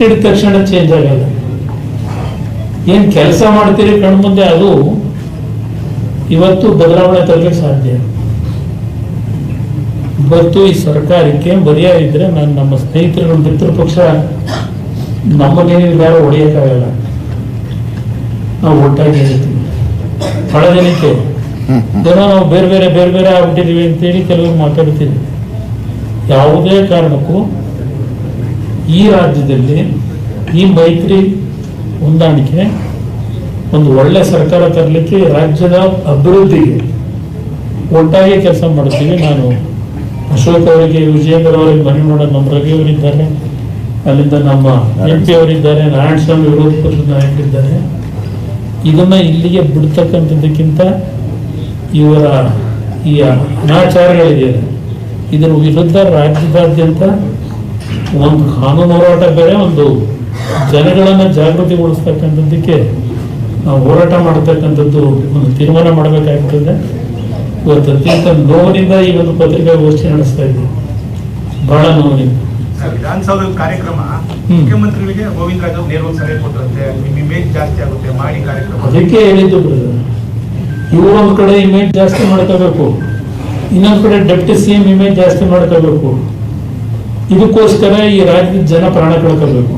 ತಕ್ಷಣ ಚೇಂಜ್ ಆಗಲ್ಲ ಏನ್ ಕೆಲಸ ಮಾಡ್ತೀರಿ ಕಣ್ಮುಂದೆ ಅದು ಇವತ್ತು ಬದಲಾವಣೆ ತರಲಿಕ್ಕೆ ಸಾಧ್ಯ ಇವತ್ತು ಈ ಸರ್ಕಾರಕ್ಕೆ ಮರ್ಯಾದೆ ಇದ್ರೆ ನಾನು ನಮ್ಮ ಸ್ನೇಹಿತರು ಮಿತ್ರ ಪಕ್ಷ ನಮ್ಮನ್ನೇನು ಬೇರೆ ಹೊಡೆಯಕ್ಕಾಗಲ್ಲ. ನಾವು ಒಟ್ಟಾಗಿ ಹೇಳ್ತೀವಿ. ಜನಕ್ಕೆ ಏನೋ ನಾವು ಬೇರೆ ಬೇರೆ ಬೇರೆ ಬೇರೆ ಆಗ್ಬಿಟ್ಟಿದೀವಿ ಅಂತೇಳಿ ಕೆಲವರು ಮಾತಾಡ್ತೀವಿ ಯಾವುದೇ ಕಾರಣಕ್ಕೂ ಈ ರಾಜ್ಯದಲ್ಲಿ ಈ ಮೈತ್ರಿ ಹೊಂದಾಣಿಕೆ ಒಂದು ಒಳ್ಳೆ ಸರ್ಕಾರ ತರಲಿಕ್ಕೆ ರಾಜ್ಯದ ಅಭಿವೃದ್ಧಿಗೆ ಒಟ್ಟಾಗಿ ಕೆಲಸ ಮಾಡ್ತೀವಿ ನಾನು ಅಶೋಕ್ ಅವರಿಗೆ ವಿಜಯೇಂದ್ರ ಅವರಿಗೆ ಮನೆ ನೋಡೋದು ನಮ್ಮ ರವಿ ಅವರಿದ್ದಾರೆ. ಅಲ್ಲಿಂದ ನಮ್ಮ ಎಂ ಪಿ ಅವರಿದ್ದಾರೆ. ನಾರಾಯಣ ಸ್ವಾಮಿ ವಿರೋಧ ಪಕ್ಷದ ನಾಯಕರಿದ್ದಾರೆ. ಇದನ್ನ ಇಲ್ಲಿಗೆ ಬಿಡ್ತಕ್ಕಂಥದ್ದಕ್ಕಿಂತ ಇವರ ಈ ಅನಾಚಾರಗಳಿದೆಯಲ್ಲ ಇದರ ವಿರುದ್ಧ ರಾಜ್ಯದಾದ್ಯಂತ ಒಂದು ಕಾನೂನು ಹೋರಾಟ ಬೇರೆ ಒಂದು ಜನಗಳನ್ನ ಜಾಗೃತಿಗೊಳಿಸ್ತಕ್ಕಂಥದ್ದಕ್ಕೆ ನಾವು ಹೋರಾಟ ಮಾಡತಕ್ಕಂಥದ್ದು ಒಂದು ತೀರ್ಮಾನ ಮಾಡಬೇಕಾಗ್ತದೆ. ಇವತ್ತು ಅತ್ಯಂತ ನೋವಿನಿಂದ ಈ ಒಂದು ಪತ್ರಿಕಾಗೋಷ್ಠಿ ನಡೆಸ್ತಾ ಇದೆ. ಬಹಳ ನೋವಿನಿಂದ. ಸರ್, ವಿಧಾನಸೌಧದ ಕಾರ್ಯಕ್ರಮ ಮುಖ್ಯಮಂತ್ರಿಗಳಿಗೆ ಗೋವಿಂದ ರಾಜ್ ಅವ್ರು ನೇರವಾಗಿ ಸಲಹೆ ಕೊಟ್ಟರಂತೆ ಇಮೇಜ್ ಜಾಸ್ತಿ ಆಗುತ್ತೆ ಮಾಡಿ ಕಾರ್ಯಕ್ರಮ. ಅದಕ್ಕೆ ಹೇಳಿದ್ದು. ಇವ್ರು ಒಂದ್ ಕಡೆ ಇಮೇಜ್ ಜಾಸ್ತಿ ಮಾಡ್ಕೋಬೇಕು. ಇನ್ನೊಂದ್ ಕಡೆ ಡೆಪ್ಟಿ ಸಿ ಎಂ ಇಮೇಜ್ ಜಾಸ್ತಿ ಮಾಡ್ಕೋಬೇಕು. ಇದಕ್ಕೋಸ್ಕರ ಈ ರಾಜ್ಯದ ಜನ ಪ್ರಾಣ ಕಳ್ಕೋಬೇಕು.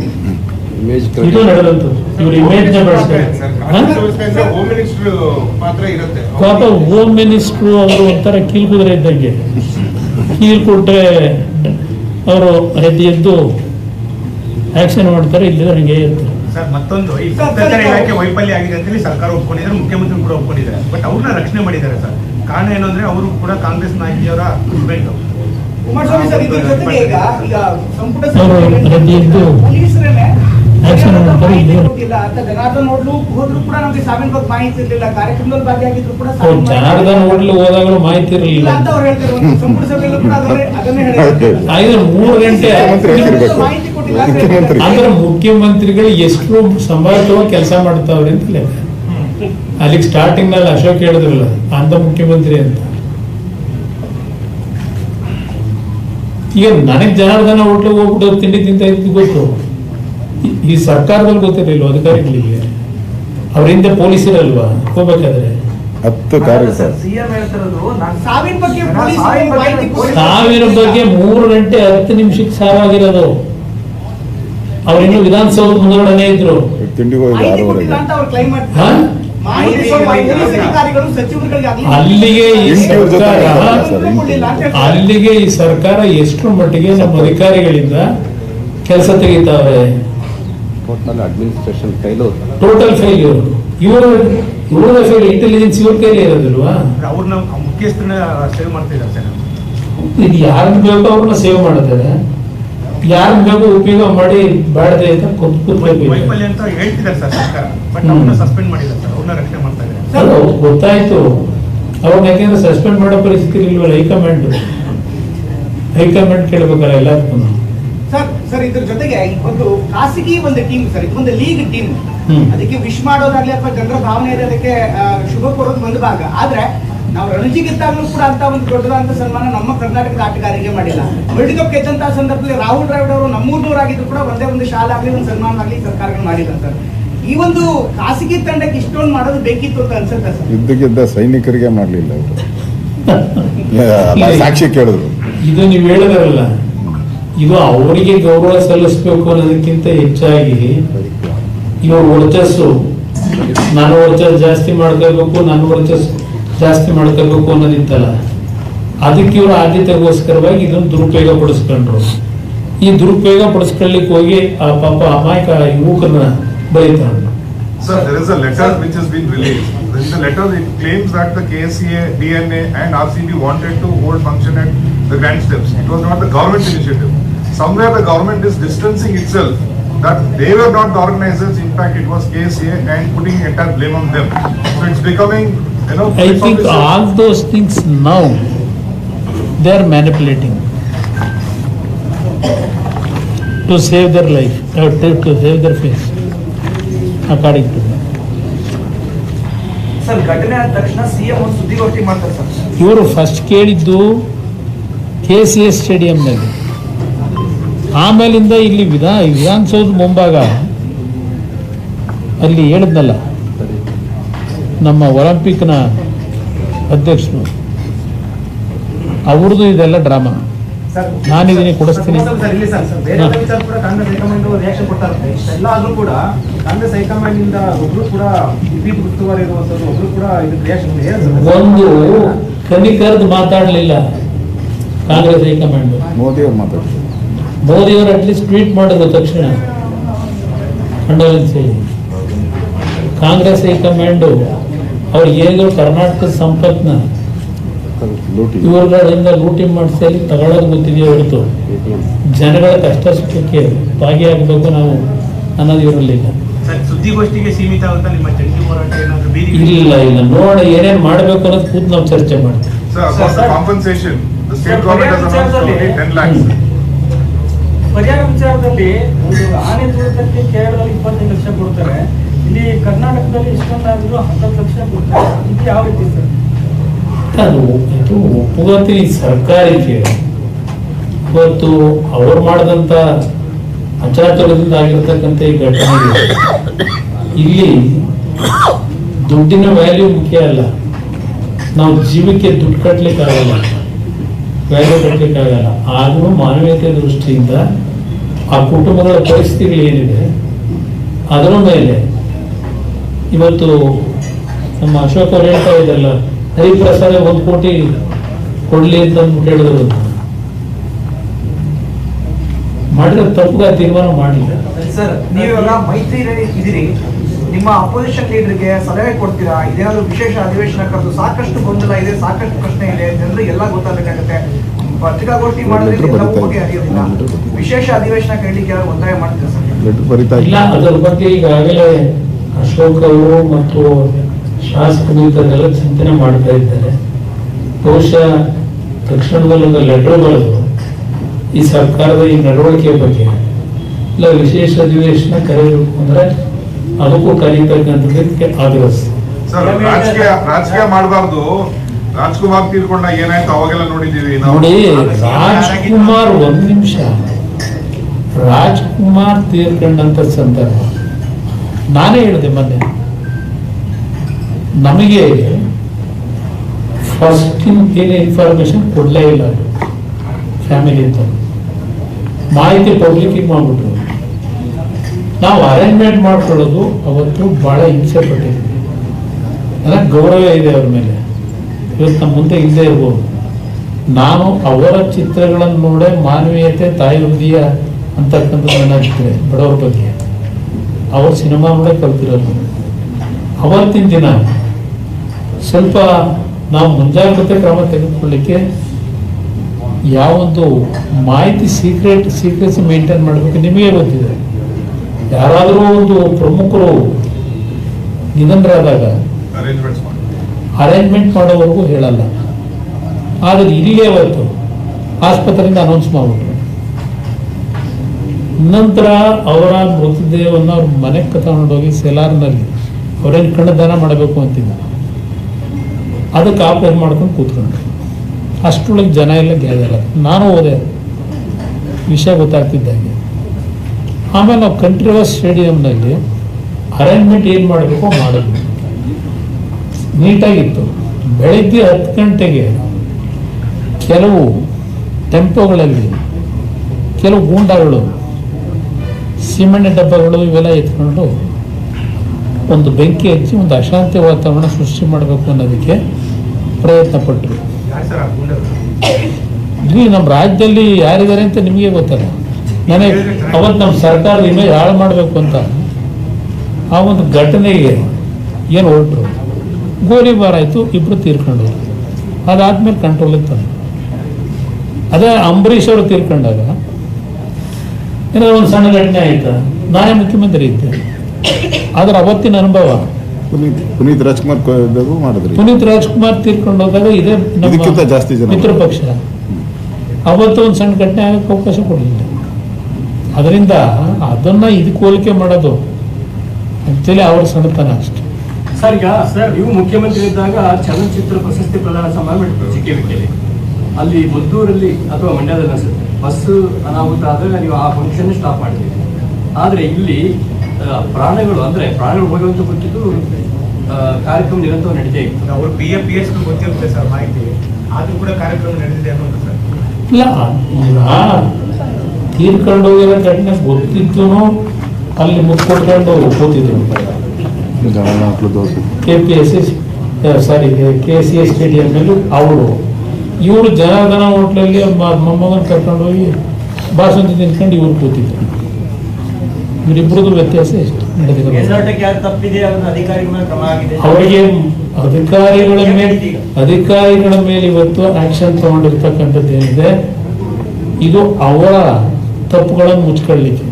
ಇದು ನಡೆದಂತ ಇವರು ಇಮೇಜ್ನ ಬೆಳೆಸ್ತಾರೆ. ಹಾ? ಹೋಮ್ ಮಿನಿಸ್ಟರ್ ಪಾತ್ರ ಇರುತ್ತೆ. ಪಾಪ ಹೋಮ್ ಮಿನಿಸ್ಟ್ರು ಅವರು ಒಂಥರ ಕೀಲ್ ಕುದುರೆ ಇದ್ದಂಗೆ. ಕೀಲ್ ಕೊಟ್ರೆ ಅವರು ಎದ್ದು ಎದ್ದು ಆಕ್ಷನ್ ಮಾಡ್ತಾರೆ ಇಲ್ಲಿ ನನಗೆ ಇರುತ್ತೆ ಸರ್ ಮತ್ತೊಂದು ಇಲಾಖೆ ವೈಫಲ್ಯ ಆಗಿದೆ ಅಂತೇಳಿ ಸರ್ಕಾರ ಒಪ್ಕೊಂಡಿದ್ದಾರೆ ಮುಖ್ಯಮಂತ್ರಿ ಕೂಡ ಒಪ್ಕೊಂಡಿದ್ದಾರೆ. ಬಟ್ ಅವ್ರನ್ನ ರಕ್ಷಣೆ ಮಾಡಿದ್ದಾರೆ ಸರ್ ಕಾರಣ ಏನು ಅಂದ್ರೆ ಅವರು ಕೂಡ ಕಾಂಗ್ರೆಸ್ ನಾಯಕಿಯವರ ಹಸ್ಬೆಂಡ್ ಜನಾರ್ದನ್ ಹೋದಾಗಲೂ ಮಾಹಿತಿ ಇರಲಿಲ್ಲ ಮೂರು ಗಂಟೆ. ಅಂದ್ರೆ ಮುಖ್ಯಮಂತ್ರಿಗಳು ಎಷ್ಟು ಸಂಭಾವಿತವಾಗಿ ಕೆಲಸ ಮಾಡ್ತಾವ್ರೆ ಅಂತ ಅಲ್ಲಿಗೆ ಸ್ಟಾರ್ಟಿಂಗ್ನಲ್ಲಿ ಅಶೋಕ್ ಹೇಳಿದ್ರಲ್ಲ ಅಂತ ಮುಖ್ಯಮಂತ್ರಿ ಅಂತ ಈಗ ನನಗೆ ಜನಾರ್ದನ ಹೋಟ್ಲಿಗೆ ಹೋಗ್ಬಿಟ್ಟು ತಿಂಡಿ ತಿಂತ ಇದ್ದು ಗೊತ್ತು. ಈ- ಸರ್ಕಾರದಲ್ಲಿ ಗೊತ್ತಿರಲಿಲ್ಲ ಅಧಿಕಾರಿಗಳಿಗೆ? ಅವ್ರ ಹಿಂದೆ ಪೊಲೀಸರಲ್ವಾ? ಹೋಗ್ಬೇಕಾದ್ರೆ? ಹತ್ತು ಕಾರ್ಯ ಸರ್. ಸಿಎಂ ಹೇಳ್ತಿರೋದು ನಾನು ಸಾವಿನ ಬಗ್ಗೆ ಜನ ಸಾವಿನ ಬಗ್ಗೆ ಮಾಹಿತಿ ಕೊಟ್ಟಿಲ್ಲ. ಸಾವಿರ ಬಗ್ಗೆ ಮೂರು ಗಂಟೆ ಹತ್ತು ನಿಮಿಷಕ್ಕೆ ಸಾವಾಗಿರೋದು ಅವ್ರಿನ್ನು ವಿಧಾನಸೌಧ ಮುಂದ್ಗಡೆ ಇದ್ರು. ತಿಂಡಿಗೆ ಅಲ್ಲಿಗೆ ಈ ಸರ್ಕಾರ. ಅಲ್ಲಿಗೆ ಈ ಸರ್ಕಾರ ಎಷ್ಟು ಮಟ್ಟಿಗೆ ನಮ್ಮ ಅಧಿಕಾರಿಗಳಿಂದ ಕೆಲಸ ತೆಗಿತಾವೆ ಅಡ್ಮಿನಿಸ್ಟ್ರೇಷನ್ ಟೋಟಲ್ ಫೇಲ್ಯೂರ್ ಇವರು ಇವರ ಫೇಲ್ ಇಂಟೆಲಿಜೆನ್ಸ್ ಇವ್ರ ಕೈಲಿ ಇರೋದಿಲ್ವಾ? ಅವ್ರನ್ನ ಮುಖ್ಯಸ್ಥನ ಸೇವ್ ಮಾಡ್ತಾ ಇದ್ದಾರೆ ಸರ್. ಇದು ಯಾರನ್ನ ಬೇಕೋ ಅವ್ರನ್ನ ಸೇವ್ ಮಾಡ್ತಾರೆ ಯಾರು ಬೇಕು ಉಪಯೋಗ ಮಾಡಿ ಬಾಡದೆ ಅಂತ ಕೂತ್ ಕೂತ್ಬೇಕು ವೈಫಲ್ಯ ಅಂತ ಹೇಳ್ತಿದ್ದಾರೆ ಸರ್ ಸರ್ಕಾರ. ಬಟ್. ಅವ್ರನ್ನ ಸಸ್ಪೆಂಡ್ ಮಾಡಿದ್ದಾರೆ ಸರ್. ಅವ್ರನ್ನ ರಕ್ಷಣೆ ಮಾಡ್ತಾ ಇದ್ದಾರೆ. ಗೊತ್ತಾಯ್ತು. ಅವ್ರನ್ನ ಯಾಕೆಂದ್ರೆ ಸಸ್ಪೆಂಡ್ ಮಾಡೋ ಪರಿಸ್ಥಿತಿ ಇಲ್ವಲ್ಲ ಹೈಕಮಾಂಡ್ ಹೈಕಮಾಂಡ್ ಕೇಳ್ಬೇಕಲ್ಲ ಎಲ್ಲದಕ್ಕೂ ಸರ್ ಸರ್ ಇದ್ರ ಜೊತೆಗೆ ಒಂದು ಖಾಸಗಿ ಒಂದು ಟೀಮ್ ಸರ್ ಒಂದು ಲೀಗ್ ಟೀಮ್ ಅದಕ್ಕೆ ವಿಶ್ ಮಾಡೋದಾಗ್ಲಿ ಅಥವಾ ಜನರ ಭಾವನೆ ಇದೆ ಅದಕ್ಕೆ ಶುಭ ಕೋರೋದು ಒಂದು ಭಾಗ. ಆದ್ರೆ ನಾವು ರಣಜಿಗಿತ್ತಾಗ್ಲೂ ಕೂಡ ಅಂತ ಒಂದು ಅಂತ ಸನ್ಮಾನ ನಮ್ಮ ಕರ್ನಾಟಕದ ಆಟಗಾರರಿಗೆ ಮಾಡಿಲ್ಲ. ವರ್ಲ್ಡ್ ಕಪ್ ಗೆದ್ದಂತ ಸಂದರ್ಭದಲ್ಲಿ ರಾಹುಲ್ ದ್ರಾವಿಡ್ ಅವರು ನಮ್ಮೂರ್ನವರಾಗಿದ್ರು ಕೂಡ ಒಂದೇ ಒಂದು ಶಾಲೆ ಆಗಲಿ ಒಂದು ಸನ್ಮಾನ ಆಗಲಿ ಸರ್ಕಾರಗಳು ಮಾಡಿಲ್ಲ ಸರ್. ಈ ಒಂದು ಖಾಸಗಿ ತಂಡಕ್ಕೆ ಇಷ್ಟೊಂದು ಮಾಡೋದು ಬೇಕಿತ್ತು ಅಂತ ಅನ್ಸುತ್ತೆ ಸರ್? ಯುದ್ಧಕ್ಕಿದ್ದ ಸೈನಿಕರಿಗೆ ಮಾಡಲಿಲ್ಲ ಅವರು. ಸಾಕ್ಷಿ ಕೇಳಿದ್ರು. ಇದು ನೀವು ಹೇಳಿದ್ರಲ್ಲ ಇದು ಅವರಿಗೆ ಗೌರವ ಸಲ್ಲಿಸಬೇಕು ಅನ್ನೋದಕ್ಕಿಂತ ಹೆಚ್ಚಾಗಿ ಇವರು ವರ್ಚಸ್ಸು ನಾನು ವರ್ಚಸ್ ಜಾಸ್ತಿ ಮಾಡ್ಕೋಬೇಕು ನಾನು ವರ್ಚಸ್ ಜಾಸ್ತಿ ಮಾಡ್ಕೋಬೇಕು ಅನ್ನೋದಿತ್ತಲ್ಲ. ಅದಕ್ಕೆ ಇವರು ಆದ್ಯತೆಗೋಸ್ಕರವಾಗಿ ಇದನ್ನು ದುರುಪಯೋಗ ಪಡಿಸ್ಕೊಂಡ್ರು. ಈ ದುರುಪಯೋಗ ಪಡಿಸ್ಕೊಳ್ಳಿಕ್ಕೆ ಹೋಗಿ ಆ ಪಾಪ ಅಮಾಯಕ ಯುವಕರನ್ನ ಬೈತಾರೆ Sir, there is a letter which has been released. There is a letter that claims that the KSCA, DNA and RCB wanted to hold function at the grand steps. It was not the government initiative. Somewhere the government is distancing itself that they were not the organizers, in fact it was KSCA and putting entire blame on them. So it's becoming, you know. I it's think obvious- all those things now, they are manipulating to save their life, or to to save their face, ಮಾಡ್ತಾರೆ sir. ಇವರು first ಕೇಳಿದ್ದು K C S ಸ್ಟೇಡಿಯಂನಲ್ಲಿ ಆಮೇಲಿಂದ ಇಲ್ಲಿ ವಿಧಾನ ವಿಧಾನಸೌಧ ಮುಂಭಾಗ ಅಲ್ಲಿ ಹೇಳಿದ್ನಲ್ಲ ನಮ್ಮ ಒಲಿಂಪಿಕ್ನ ಅಧ್ಯಕ್ಷರು. ಅವ್ರದ್ದು ಇದೆಲ್ಲ ಡ್ರಾಮಾ ನಾನಿದ್ದೀನಿ ಕೊಡಿಸ್ತೀನಿ. ಕಾಂಗ್ರೆಸ್ ಹೈಕಮಾಂಡ್ ಇಂದ ಒಬ್ರು ಕೂಡ ಬೀಟ್ ಉಸ್ತುವಾರಿ ಇರುವಂತದ್ದು ಒಬ್ರು ಕೂಡ ಇದಕ್ಕೆ ರಿಯಾಕ್ಷನ್ ಒಂದು ಕಣಿಕರ್ದು ಮಾತಾಡಲಿಲ್ಲ ಕಾಂಗ್ರೆಸ್ ಹೈಕಮಾಂಡ್. ಮೋದಿ ಅವ್ರು ಮಾತಾಡ್ತಾರೆ. ಮೋದಿಯವರು ಅಟ್ಲೀಸ್ಟ್ ಟ್ವೀಟ್ ಮಾಡಿದ್ರು ತಕ್ಷಣ. ಕಂಡೋಲೆನ್ಸ್ ಹೇಳಿ ಕಾಂಗ್ರೆಸ್ ಹೈಕಮಾಂಡು ಅವ್ರು ಹೇಗೋ ಕರ್ನಾಟಕದ ಸಂಪತ್ನ ಇವರುಗಳಿಂದ ಲೂಟಿ ಮಾಡಿಸಿ ಅಲ್ಲಿ ತಗೊಳ್ಳೋದು ಗೊತ್ತಿದೆಯೋ ಹೊರತು. ಜನಗಳ ಕಷ್ಟ ಸುಖಕ್ಕೆ ಭಾಗಿಯಾಗಬೇಕು ನಾವು ಅನ್ನೋದು ಇವರಲ್ಲಿಲ್ಲ ಸರ್ ಸುದ್ದಿಗೋಷ್ಠಿಗೆ ಸೀಮಿತ ಅಂತ ನಿಮ್ಮ ಜಂಟಿ ಹೋರಾಟ ಏನಾದ್ರು ಬೀದಿ ಇಲ್ಲ ಇಲ್ಲ ನೋಡ ಏನೇನ್ ಮಾಡ್ಬೇಕು ಅನ್ನೋದು ಕೂತ್ ನಾವು ಚರ್ಚೆ ಮಾಡ್ತೀವಿ. Lakhs. ಪರಿಹಾರ ವಿಚಾರದಲ್ಲಿ ಒಂದು ಆನೆ ತುಳಿತಕ್ಕೆ ಕೇರಳದಲ್ಲಿ ಇಪ್ಪತ್ತೈದು ಲಕ್ಷ ಕೊಡ್ತಾರೆ. ಇಲ್ಲಿ ಕರ್ನಾಟಕದಲ್ಲಿ ಇಷ್ಟೊಂದಾದ್ರು ಹತ್ತತ್ತು ಲಕ್ಷ ಕೊಡ್ತಾರೆ. ಇದು ಯಾವ ರೀತಿ ಸರ್? ಅದು ಇದು ಒಪ್ಪುಗತಿ ಸರ್ಕಾರಕ್ಕೆ ಇವತ್ತು ಅವ್ರು ಮಾಡಿದಂಥ ಅಚಾತುರದಿಂದ ಆಗಿರ್ತಕ್ಕಂಥ ಈ ಘಟನೆ ಇಲ್ಲಿ ದುಡ್ಡಿನ ವ್ಯಾಲ್ಯೂ ಮುಖ್ಯ ಅಲ್ಲ. ನಾವು ಜೀವಕ್ಕೆ ದುಡ್ಡು ಕಟ್ಟಲಿಕ್ಕಾಗಲ್ಲ ವ್ಯಾಲ್ಯೂ ಕಟ್ಟಲಿಕ್ಕಾಗಲ್ಲ ಆದರೂ ಮಾನವೀಯತೆ ದೃಷ್ಟಿಯಿಂದ ಆ ಕುಟುಂಬಗಳ ಪರಿಸ್ಥಿತಿಗಳು ಏನಿದೆ, ಅದರ ಮೇಲೆ ಇವತ್ತು ನಮ್ಮ ಅಶೋಕ್ ಅವ್ರು ಹೇಳ್ತಾ ಇದ್ದಲ್ಲ ಹರಿಪ್ರಸಾದ ಒಂದು ಕೋಟಿ ಕೊಡ್ಲಿ ಅಂತ ಕೇಳಿದ್ರು ಮಾಡಿದ್ರೆ ತಪ್ಪುಗ ತೀರ್ಮಾನ ಮಾಡಿಲ್ಲ. ಸರ್ ನೀವೆಲ್ಲ ಮೈತ್ರಿ ಇದ್ದೀರಿ. ನಿಮ್ಮ ಅಪೋಸಿಷನ್ ಲೀಡರ್ಗೆ ಸಲಹೆ ಕೊಡ್ತೀರಾ? ಇದೇನಾದ್ರು ವಿಶೇಷ ಅಧಿವೇಶನ ಕರೆದು ಸಾಕಷ್ಟು ಗೊಂದಲ ಇದೆ ಸಾಕಷ್ಟು ಪ್ರಶ್ನೆ ಇದೆ ಜನರು ಎಲ್ಲ ಗೊತ್ತಾಗಬೇಕಾಗುತ್ತೆ. ಪತ್ರಿಕಾಗೋಷ್ಠಿ ಮಾಡೋದ್ರಿಂದ ವಿಶೇಷ ಅಧಿವೇಶನ ಕರೀಲಿಕ್ಕೆ ಯಾರು ಒತ್ತಾಯ ಮಾಡ್ತೀರಾ ಇಲ್ಲ ಅದರ ಬಗ್ಗೆ ಈಗಾಗಲೇ ಅಶೋಕ್ ಅವರು ಮತ್ತು ಶಾಸಕರು ಇದನ್ನೆಲ್ಲ ಚಿಂತನೆ ಮಾಡ್ತಾ ಇದ್ದಾರೆ. ಬಹುಶಃ ತಕ್ಷಣದಲ್ಲಿ ಒಂದು ಲೆಟರ್ ಬರೆದು ಈ ಸರ್ಕಾರದ ಈ ನಡವಳಿಕೆ ಬಗ್ಗೆ ಇಲ್ಲ ವಿಶೇಷ ಅಧಿವೇಶನ ಕರೆಯಬೇಕು ಅಂದ್ರೆ ಅದಕ್ಕೂ ಕರೀತಕ್ಕಂಥದ್ದಕ್ಕೆ ರಾಜಕೀಯ ರಾಜಕೀಯ ಮಾಡಬಾರ್ದು. ರಾಜ್ಕುಮಾರ್ ತೀರ್ಕೊಂಡಾಗ ಏನಾಯ್ತು ಅವಾಗೆಲ್ಲ ನೋಡಿದೀವಿ ನೋಡಿ ರಾಜ್ಕುಮಾರ್ ಒಂದ್ ನಿಮಿಷ. ರಾಜ್ಕುಮಾರ್ ತೀರ್ಕೊಂಡಂತ ಸಂದರ್ಭ. ನಾನೇ ಹೇಳಿದೆ ಮೊನ್ನೆ. ನಮಗೆ ಫಸ್ಟ್ ಏನು ಇನ್ಫಾರ್ಮೇಶನ್ ಕೊಡ್ಲೇ ಇಲ್ಲ ಫ್ಯಾಮಿಲಿ ಅಂತ. ಮಾಹಿತಿ ಪಬ್ಲಿಕ್ಕಿಗೆ ಮಾಡ್ಬಿಟ್ರು. ನಾವು ಅರೇಂಜ್ಮೆಂಟ್ ಮಾಡ್ಕೊಳ್ಳೋದು ಅವತ್ತು ಬಹಳ ಹಿಂಸೆ ಪಟ್ಟಿದ್ವಿ ನನಗೆ ಗೌರವ ಇದೆ ಅವ್ರ ಮೇಲೆ. ಇವತ್ತು ನಮ್ಮ ಮುಂದೆ ಇಲ್ಲದೆ ಇರ್ಬೋದು. ನಾನು ಅವರ ಚಿತ್ರಗಳನ್ನು ನೋಡೇ ಮಾನವೀಯತೆ, ತಾಯಿ ಹೃದಯ ಅಂತಕ್ಕಂಥದ್ದು ನನಗಿದೆ ಬಡವರ ಬಗ್ಗೆ. ಅವ್ರ ಸಿನಿಮಾ ನೋಡೇ ಕಲ್ತಿರೋದು. ಅವತ್ತಿನ ದಿನ ಸ್ವಲ್ಪ ನಾವು ಮುಂಜಾಗ್ರತೆ ಕ್ರಮ ತೆಗೆದುಕೊಳ್ಳಿಕ್ಕೆ ಯಾವೊಂದು ಮಾಹಿತಿ ಸೀಕ್ರೆಟ್ ಸೀಕ್ರೆಸಿ ಮೇಂಟೈನ್ ಮಾಡಬೇಕು ನಿಮಗೆ ಗೊತ್ತಿದೆ. ಯಾರಾದರೂ ಒಂದು ಪ್ರಮುಖರು ನಿಧನರಾದಾಗ ಅರೇಂಜ್ಮೆಂಟ್ ಮಾಡೋವರೆಗೂ ಹೇಳಲ್ಲ. ಆದರೆ ಇಲ್ಲಿಯೇ ಅವತ್ತು ಆಸ್ಪತ್ರೆಯಿಂದ ಅನೌನ್ಸ್ ಮಾಡಿಬಿಟ್ರು. ನಂತರ ಅವರ ಮೃತದೇಹವನ್ನು ಅವ್ರ ಮನೆಗೆ ಹೋಗಿ ಸೆಲಾರ್ನಲ್ಲಿ ಅವ್ರೇನು ಕಣ್ಣದಾನ ಮಾಡಬೇಕು ಅಂತಿದ್ದ. ಅದಕ್ಕೆ ಆಪರೇಟ್ ಮಾಡ್ಕೊಂಡು ಕೂತ್ಕೊಂಡ್ರು. ಅಷ್ಟರೊಳಗೆ ಜನ ಎಲ್ಲ ಗ್ಯಾದರ್ ನಾನು ಹೋದೆ. ವಿಷಯ ಗೊತ್ತಾಗ್ತಿದ್ದಂಗೆ ಆಮೇಲೆ ನಾವು ಕಂಟ್ರಿವರ್ಸ್ ಸ್ಟೇಡಿಯಂನಲ್ಲಿ ಅರೇಂಜ್ಮೆಂಟ್ ಏನು ಮಾಡಬೇಕು ಮಾಡಿದ್ವಿ. ನೀಟಾಗಿತ್ತು. ಬೆಳಗ್ಗೆ ಹತ್ತು ಗಂಟೆಗೆ ಕೆಲವು ಟೆಂಪೋಗಳಲ್ಲಿ ಕೆಲವು ಗೂಂಡಾಗಳು, ಸಿಮೆಂಟ್ ಡಬ್ಬಗಳು ಇವೆಲ್ಲ ಎತ್ಕೊಂಡು ಒಂದು ಬೆಂಕಿ ಹಚ್ಚಿ ಒಂದು ಅಶಾಂತಿ ವಾತಾವರಣ ಸೃಷ್ಟಿ ಮಾಡಬೇಕು ಅನ್ನೋದಕ್ಕೆ ಪ್ರಯತ್ನ ಪಟ್ಟರು? ಇಲ್ಲಿ ನಮ್ಮ ರಾಜ್ಯದಲ್ಲಿ ಯಾರಿದ್ದಾರೆ ಅಂತ ನಿಮಗೆ ಗೊತ್ತಲ್ಲ? ನನಗೆ ಅವತ್ತು ನಮ್ಮ ಸರ್ಕಾರದ ಇಮೇಜ್ ಹಾಳು ಮಾಡಬೇಕು ಅಂತ? ಆ ಒಂದು ಘಟನೆಗೆ ಏನು ಹೊರಟರು? ಗೋಲಿಬಾರ್ ಆಯಿತು ಇಬ್ಬರು ತೀರ್ಕೊಂಡು ಅದಾದ್ಮೇಲೆ ಕಂಟ್ರೋಲ್ ಇತ್ತು ಅದೇ ಅಂಬರೀಷ್ ಅವರು ತೀರ್ಕೊಂಡಾಗ, ಏನಾದ್ರು ಒಂದು ಸಣ್ಣ ಘಟನೆ ಆಯಿತಾ? ನಾನೇ ಮುಖ್ಯಮಂತ್ರಿ ಇದ್ದೆ. ಆದರೆ ಅವತ್ತಿನ ಅನುಭವ ಪುನೀತ್ ಪುನೀತ್ ರಾಜ್ಕುಮಾರ್ ಕೊ- ಇದ್ದಾಗೂ ಮಾಡಿದ್ರಿ. ಪುನೀತ್ ರಾಜ್ಕುಮಾರ್ ತೀರ್ಕೊಂಡು ಹೋದಾಗ ಇದೇ ಇದಕ್ಕಿಂತ ಜಾಸ್ತಿ ಜನ. ಮಿತ್ರ ಪಕ್ಷ. ಅವತ್ತು ಒಂದು ಸಣ್ಣ ಘಟನೆ ಆಗಕ್ಕೆ ಅವಕಾಶ ಕೊಡಲಿಲ್ಲ. ಅದರಿಂದ ಅದನ್ನ ಇದಕ್ಕೆ ಹೋಲಿಕೆ ಮಾಡೋದು ಆಕ್ಚುಲಿ ಅವ್ರ ಸಣ್ಣತನ ಅಷ್ಟೆ. ಸರ್ ಈಗ ಸರ್ ನೀವು ಮುಖ್ಯಮಂತ್ರಿ ಇದ್ದಾಗ ಚಲನಚಿತ್ರ ಪ್ರಶಸ್ತಿ ಪ್ರದಾನ ಸಮಾರಂಭ ಜಿಕೆವಿಕೆಯಲ್ಲಿ ಅಲ್ಲಿ ಮದ್ದೂರಲ್ಲಿ ಅಥವಾ ಮಂಡ್ಯದಲ್ಲಿ ಅನ್ಸುತ್ತೆ ಬಸ್ ಅನಾಹುತ ಆದಾಗ ನೀವು ಆ ಫಂಕ್ಷನ್ ಸ್ಟಾಪ್ ಮಾಡಿದ್ದೀರಿ ಆದರೆ ಇಲ್ಲಿ ಪ್ರಾಣಗಳು ಅಂದರೆ ಪ್ರಾಣಗಳು ಅಂತ ಗೊತ್ತಿದ್ದು ಆ, ಕಾರ್ಯಕ್ರಮ ನಿರಂತರ ನಡೀತಾ ಇತ್ತು. ಅವರು ಪಿ ಎಫ್ ಪಿ ಎಸ್ ಗೊತ್ತಿರುತ್ತೆ ಸರ್ ಮಾಹಿತಿ. ಆದ್ರೂ ಕೂಡ ಕಾರ್ಯಕ್ರಮ ನಡೆದಿದೆ ಅನ್ನೋದು ಸರ್. ಇಲ್ಲ ತೀರ್ಕೊಂಡು ಹೋಗಿರೋ ಘಟನೆ ಗೊತ್ತಿದ್ದು ಅಲ್ಲಿ ಮುತ್ತು ಕೊಟ್ಕೊಂಡು ಕೂತಿದ್ರು K P S S sorry K C S ಸ್ಟೇಡಿಯಂನಲ್ಲಿ ಅವರು. ಇವರು ಜನಾರ್ದನ ಹೋಟ್ಲಲ್ಲಿ ಮೊಮ್ಮಗನ ಕರ್ಕೊಂಡು ಹೋಗಿ ಬಾಸಂತಿ ತಿನ್ಕೊಂಡು ಇವ್ರು ಕೂತಿದ್ರು ಇವರಿಬ್ಬರದು ವ್ಯತ್ಯಾಸ ಎಷ್ಟು ನಡೆದಿರೋದು ಮೇಲ್ನೋಟಕ್ಕೆ ಯಾರು ತಪ್ಪಿದೆ ಅದನ್ನ ಅಧಿಕಾರಿಗಳ ವ್ಯತ್ಯಾಸ ಎಷ್ಟು ನಡೆದಿದೆ ಅವರಿಗೆ ಅಧಿಕಾರಿಗಳ ಮೇಲೆ ಅಧಿಕಾರಿಗಳ ಮೇಲೆ ಇವತ್ತು ಆಕ್ಷನ್ ತಗೊಂಡಿರ್ತಕ್ಕಂಥದ್ದು ಏನಿದೆ ಇದು ಅವರ ತಪ್ಪುಗಳನ್ನು ಮುಚ್ಕೊಳ್ಳಿಕ್ಕೆ.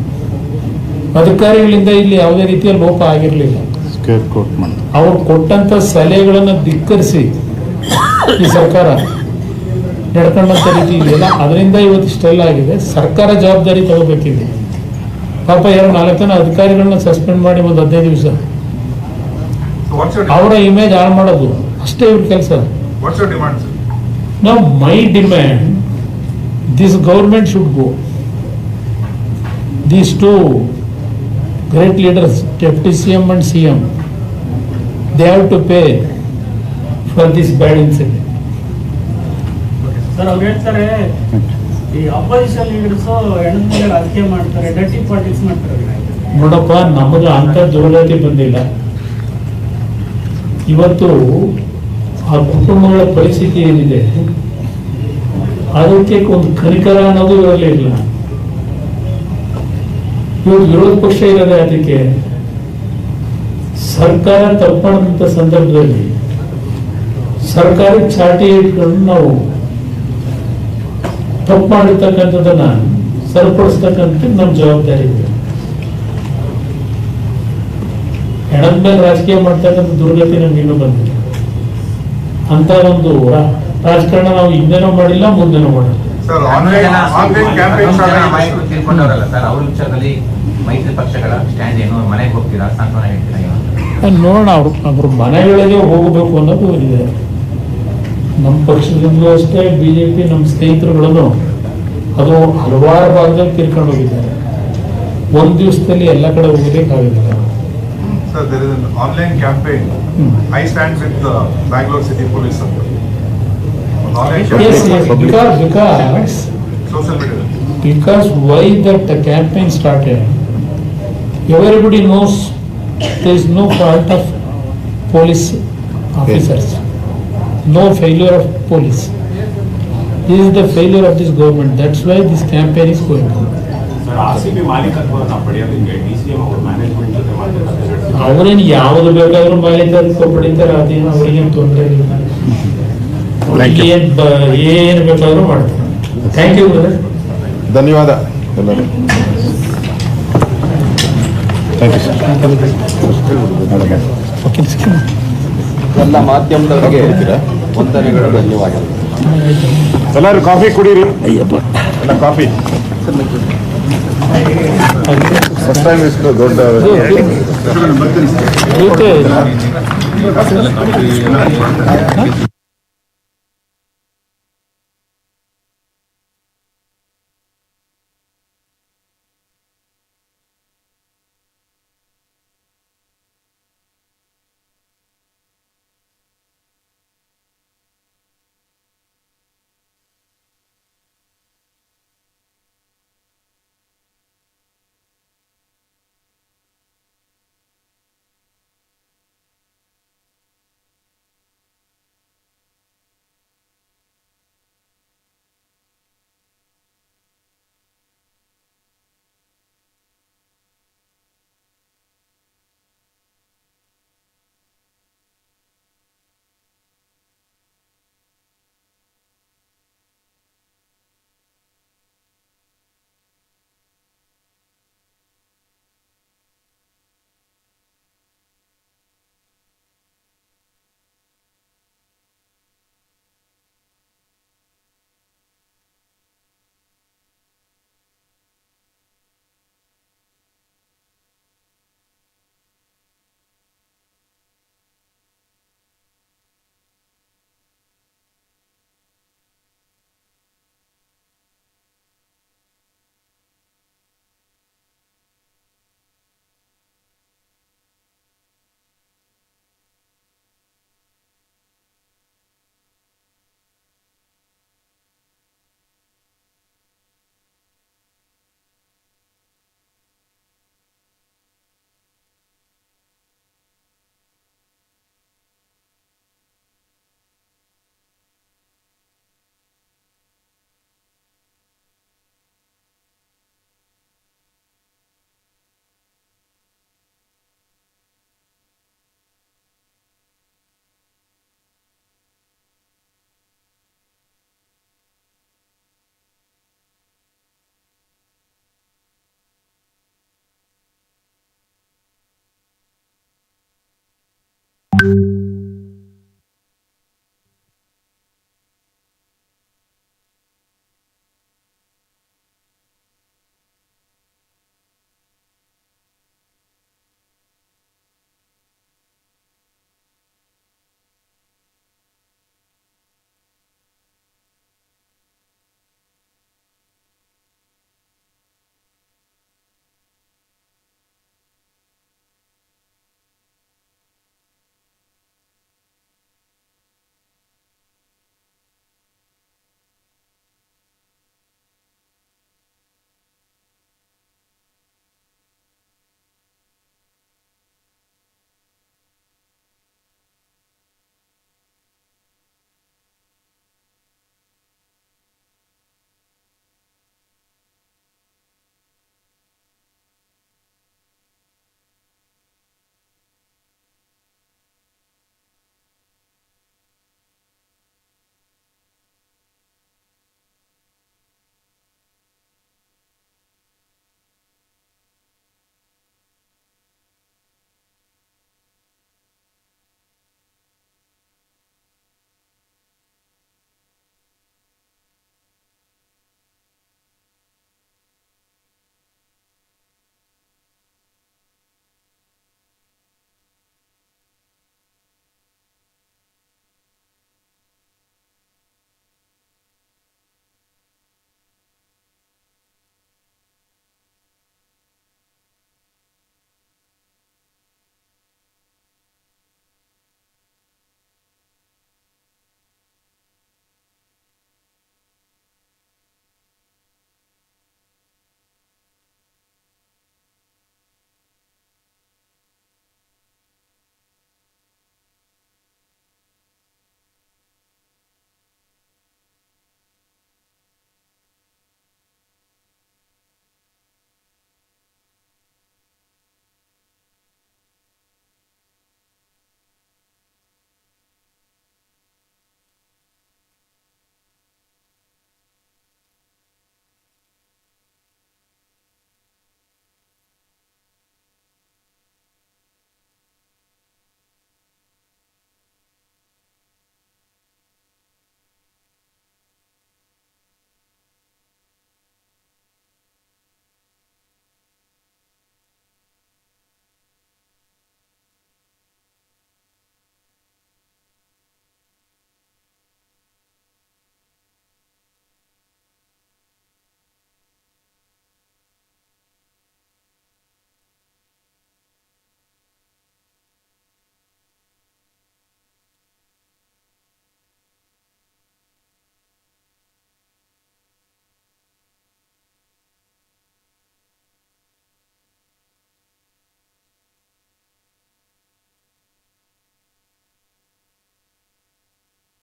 ಅಧಿಕಾರಿಗಳಿಂದ ಇಲ್ಲಿ ಯಾವುದೇ ರೀತಿಯ ಲೋಪ ಆಗಿರಲಿಲ್ಲ. ಅವ್ರು ಕೊಟ್ಟಂತ ಸಲಹೆಗಳನ್ನು ಧಿಕ್ಕರಿಸಿ ಈ ಸರ್ಕಾರ ನಡ್ಕೊಂಡಂತ ರೀತಿ ಇದೆಯಲ್ಲ ಅದರಿಂದ ಇವತ್ತು ಇಷ್ಟೆಲ್ಲ ಆಗಿದೆ. ಸರ್ಕಾರ ಜವಾಬ್ದಾರಿ ತಗೋಬೇಕಿದೆ. ಪಾಪ ಎರಡು ನಾಲ್ಕು ಜನ ಅಧಿಕಾರಿಗಳನ್ನ ಸಸ್ಪೆಂಡ್ ಮಾಡಿ ಒಂದು ಹದಿನೈದು ದಿವಸ. ಅವರ ಇಮೇಜ್ ಹಾಳು ಮಾಡೋದು. ಅಷ್ಟೇ ಇವ್ರ ಕೆಲಸ? ನಾವು my demand this government should go these to great leaders deputy C M and C M they have to pay for this bad incident sir ಅವ್ರು ಹೇಳ್ತಾರೆ ಈ ಅಪೋಸಿಷನ್ ಲೀಡರ್ಸ್ ಹೆಣ್ಣು ರಾಜಕೀಯ ಮಾಡ್ತಾರೆ ಡರ್ಟಿ ಪಾಲಿಟಿಕ್ಸ್ ಮಾಡ್ತಾರೆ ನೋಡಪ್ಪ ನಮಗೆ ಅಂತ ದುರ್ಗತಿ ಬಂದಿಲ್ಲ. ಇವತ್ತು ಆ ಕುಟುಂಬಗಳ ಪರಿಸ್ಥಿತಿ ಏನಿದೆ? ಅದಕ್ಕೆ ಒಂದು ಕನಿಕರ ಅನ್ನೋದು ಇರಲಿಲ್ಲ ಇವತ್ತು ವಿರೋಧ ಪಕ್ಷ ಇರೋದೇ ಅದಕ್ಕೆ. ಸರ್ಕಾರ ತಪ್ಪಂತ ಸಂದರ್ಭದಲ್ಲಿ ಸರ್ಕಾರಿ ಚಾಟಿ ಇಟ್ಕೊಂಡು ನಾವು ತಪ್ಪು ಮಾಡಿರ್ತಕ್ಕಂಥದ್ದನ್ನ ಸರಿಪಡಿಸ್ತಕ್ಕಂಥ ನಮ್ಮ ಜವಾಬ್ದಾರಿ ಇದೆ. ಹೆಣದ ಮೇಲೆ ರಾಜಕೀಯ ಮಾಡ್ತಕ್ಕಂಥ ದುರ್ಗತಿ ನಮ್ಗೆ ಇನ್ನೂ ಬಂದಿಲ್ಲ ಅಂತ ಒಂದು ರಾಜಕಾರಣ ನಾವು ಹಿಂದೆನೂ ಮಾಡಿಲ್ಲ ಮುಂದೆನೂ ಮಾಡಿಲ್ಲ. ನೋಡೋಣ ಅವ್ರು ಅವ್ರ ಮನೆಗಳಿಗೆ ಹೋಗಬೇಕು ಅನ್ನೋದು ಇದೆ. ನಮ್ಮ ಪಕ್ಷದಿಂದಲೂ ಅಷ್ಟೇ ಬಿ ಜೆ ಪಿ ನಮ್ಮ ಸ್ನೇಹಿತರುಗಳನ್ನು ಅದು ಹಲವಾರು ಭಾಗದಲ್ಲಿ ತೀರ್ಕೊಂಡು ಹೋಗಿದ್ದಾರೆ. ಒಂದು ದಿವಸದಲ್ಲಿ ಎಲ್ಲ ಕಡೆ ಹೋಗಬೇಕಾಗಿಲ್ಲ because why that campaign start everybody knows they is no fault of police officers no failure of police. This is the failure of this government, that's why this campaign is going on. Sir R C B ಮಾಲೀಕತ್ವವನ್ನು ಪಡೆಯೋದಕ್ಕೆ D C M ಅವರು management ಜೊತೆ ಮಾತುಕತೆ ಅವರೇನು ಯಾವ್ದು ಬೇಕಾದ್ರೂ ಮಾಲೀಕತ್ವ ಪಡಿತಾರೆ ಅದೇನು ಅವ್ರಿಗೇನು ತೊಂದರೆ ಇಲ್ಲ. ಅವ್ರಿಗೆ ಏನ್ ಬ- ಏನ್ ಬೇಕಾದ್ರೂ ಮಾಡ್ತಾರೆ. ಥ್ಯಾಂಕ್ ಯು ಬ್ರದರ್ ಧನ್ಯವಾದ ಎಲ್ಲರೂ. ಥ್ಯಾಂಕ್ ಯು ಸರ್ ಓಕೆ ಎಲ್ಲ ಮಾಧ್ಯಮದವರಿಗೆ ವಂದನೆಗಳು ಧನ್ಯವಾದ ಎಲ್ಲರೂ ಕಾಫಿ ಕುಡೀರಿ. ಎಲ್ಲ ಕಾಫಿ. ಫಸ್ಟ್ ಟೈಮ್ ಇಷ್ಟು ದೊಡ್ಡ